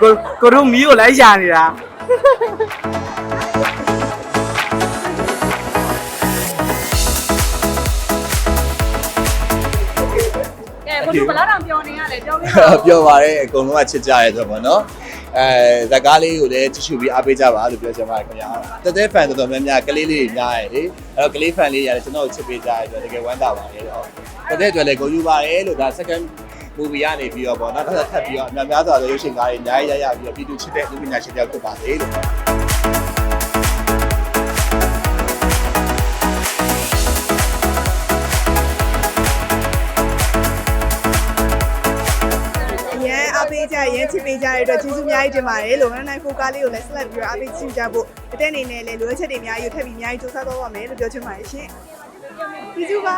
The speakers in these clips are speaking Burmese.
ကိုတို့မီးကိုလိုက်ရှာနေတာကဲဘုသူဘလားတောင်ပြောနေရလဲပြောပြပါပြောပါရဲအကုန်လုံးကချစ်ကြရဲဆိုတော့ဗောနော်အဲဇာကားလေးကိုလည်းကြည့်ရှုပြီးအားပေးကြပါလို့ပြောချင်ပါတယ်ခင်ဗျာတသက်ဖန်တော်တော်များများကလေးလေးတွေများရယ်လေအဲ့တော့ကလေးဖန်လေးရတယ်ကျွန်တော်ကိုချစ်ပေးကြရဲဆိုတော့တကယ်ဝမ်းသာပါတယ်တော့တသက်အတွက်လည်းဂုဏ်ယူပါတယ်လို့ဒါ second movie ကနေပြီးတော့ဗောနော်ထပ်ထပ်ပြီးတော့အများများစွာသောရုပ်ရှင်ကားတွေအများကြီးရရပြီးတော့ပြည်သူချစ်တဲ့လူပညာရှင်တယောက်ဖြစ်ပါစေလို့အရန်အားပေးကြရရန်ချစ်ပေးကြတဲ့အတွက်ကျေးဇူးအများကြီးတင်ပါတယ်လို့နိုင်ဖိုကားလေးကိုလည်းဆက်လက်ပြီးတော့အားပေးချစ်ကြဖို့အတက်အနေနဲ့လည်းလိုအပ်ချက်တွေအများကြီးကိုထပ်ပြီးအများကြီးစူးစမ်းသွားပါမယ်လို့ပြောချင်ပါတယ်ရှင်ကျေးဇူးပါ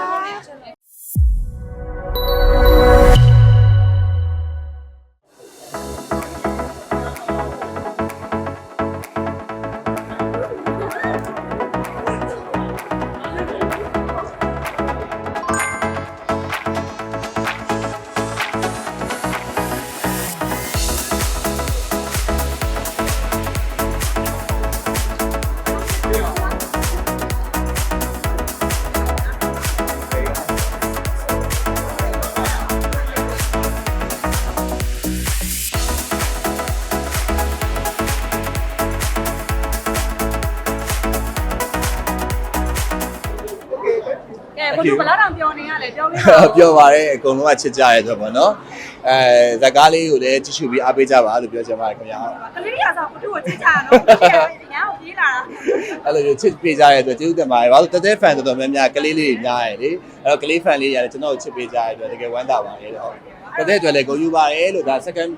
ကဲဘုသူဘလားတောင်ပြောနေရလဲပြောပြပါပြောပါရဲအကုန်လုံးကချစ်ကြရဲဆိုတော့ဗောနော်အဲဇာကားလေးကိုလည်းကြည့်ရှုပြီးအားပေးကြပါလို့ပြောချင်ပါတယ်ခင်ဗျာကလေးရဆောင်ဘုသူကိုချစ်ကြတော့ဘုသူကညာကိုပြေးလာတာအဲ့လိုမျိုးချစ်ပေးကြတဲ့အတွက်ကျေးဇူးတင်ပါတယ်။ဘာလို့တသက်ဖန်တော်တော်များများကလေးလေးတွေများရယ်လေ။အဲ့တော့ကလေးဖန်လေးရတယ်ကျွန်တော်ကိုချစ်ပေးကြတဲ့အတွက်တကယ်ဝမ်းသာပါတယ်တော့။တသက်အတွက်လည်းဂုဏ်ယူပါတယ်လို့ဒါ second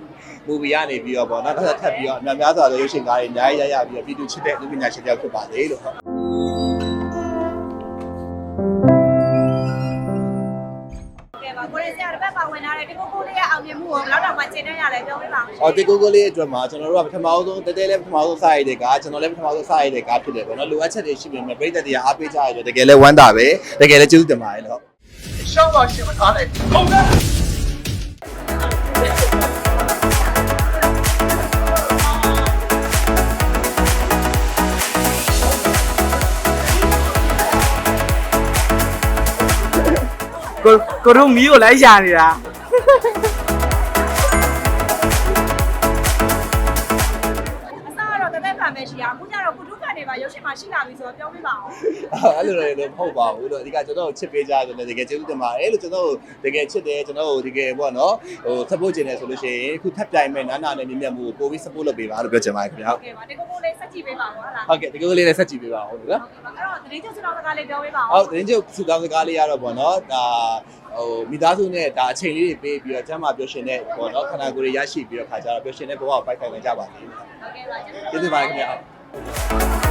movie ကနေပြီးတော့ဗောနော်ထပ်ထပ်ပြီးတော့အများများစွာသောရုပ်ရှင်ကားတွေအများကြီးရရပြီးတော့ပြည်သူချစ်တဲ့လူပညာရှင်တယောက်ဖြစ်ပါစေလို့ ကဲပါကိုရီးယားတစ်ပတ်ပါဝင်လာတဲ့ဒီကိုကိုလေးရဲ့အောင်မြင်မှုကိုဘလားတောင်မှကျင်းနေရလဲပြောပြပါဦး။အော်ဒီကိုကိုလေးအတွက်မှာကျွန်တော်တို့ကပထမဆုံးတသက်လည်းပထမဆုံးစရတဲ့ကားကျွန်တော်လည်းပထမဆုံးစရတဲ့ကားဖြစ်တယ်ဗောနော်လိုအပ်ချက်တွေရှိပေမဲ့ပြည်သက်တွေကအားပေးကြရတဲ့တကယ်လည်းဝမ်းသာပဲတကယ်လည်းကျေးဇူးတင်ပါတယ်လို့ရှောင်းပါရှင်မထားနဲ့ဟုတ်ကဲ့ ကိုကိုတို့မီးကိုလိုက်ရှာနေ မှာရှိလာပြီဆိုတော့ပြောပြပါဦးအဲ့လိုလည်းမဟုတ်ပါဘူးလို့အဓိကကျွန်တော်ကိုချစ်ပေးကြတယ်တကယ်ကျေးဇူးတင်ပါတယ်လို့ကျွန်တော်ကိုတကယ်ချစ်တယ်ကျွန်တော်ကိုတကယ်ပေါ့နော်ဟို support ကျင်တယ်ဆိုလို့ရှိရင်အခုထပ်ပြိုင်မဲ့နာနာနဲ့မြင့်မြတ်မှုကိုပိုပြီး support လုပ်ပေးပါလို့ပြောချင်ပါတယ်ခင်ဗျာကဲပါဒီကိုကိုလေးစက်ကြည့်ပေးပါဦးဟုတ်လားဟုတ်ကဲ့ဒီကိုလေးလည်းဆက်ကြည့်ပေးပါဦးနော်အဲ့တော့တတိယစတောင်းစကားလေးပြောပေးပါဦးဟုတ်တင်းချုပ်စုကောင်းစကားလေးရတော့ပေါ့နော်ဒါဟိုမိသားစုနဲ့ဒါအချိန်လေးတွေပေးပြီးတော့ကျမ်းမာပြောရှင်တဲ့ပေါ့နော်ခန္ဓာကိုယ်တွေရရှိပြီးတော့ခါကြတော့ပြောရှင်တဲ့ဘဝကိုပိုက်ဆိုင်နိုင်ကြပါစေဟုတ်ကဲ့ပါကျေးဇူးကျေးဇူးပါတယ်ခင်ဗျာ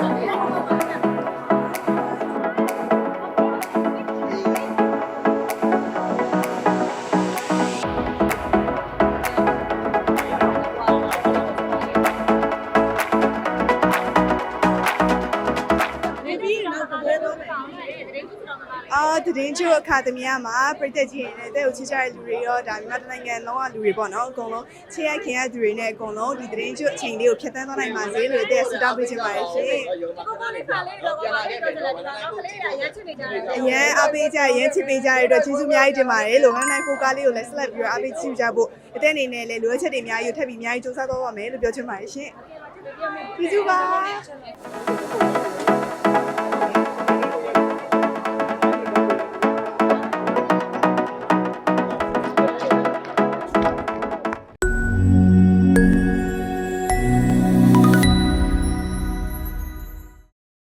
Yeah. အာတည်င်းချိုအခါသမီးမှာပြည်သက်ကြီးတွေနဲ့တဲ့ကိုချစ်ကြတဲ့လူတွေရောဒါမြန်မာတိုင်းနိုင်ငံလုံးဝလူတွေပေါ့နော်အကုန်လုံးချစ်ရခင်ရသူတွေနဲ့အကုန်လုံးဒီတည်င်းချိုအချိန်လေးကိုဖြတ်သန်းသွားနိုင်ပါစေလို့တဲ့ဆုတောင်းပေးချင်ပါတယ်ရှင်ကိုကိုလေးပါလေးတော့ပါလေးတော့ကြတယ်ဒီတော့ကလေးရရချစ်နေကြတယ်အရန်အားပေးကြရရန်ချစ်ပေးကြတဲ့အတွက်ကျေးဇူးအများကြီးတင်ပါတယ်လို့နိုင်ဖိုကားလေးကိုလည်းဆက်လက်ပြီးတော့အားပေးချစ်ကြဖို့အတက်အနေနဲ့လည်းလိုအပ်ချက်တွေအများကြီးကိုထပ်ပြီးအများကြီးစူးစမ်းသွားပါမယ်လို့ပြောချင်ပါတယ်ရှင်ကျေးဇူးပါ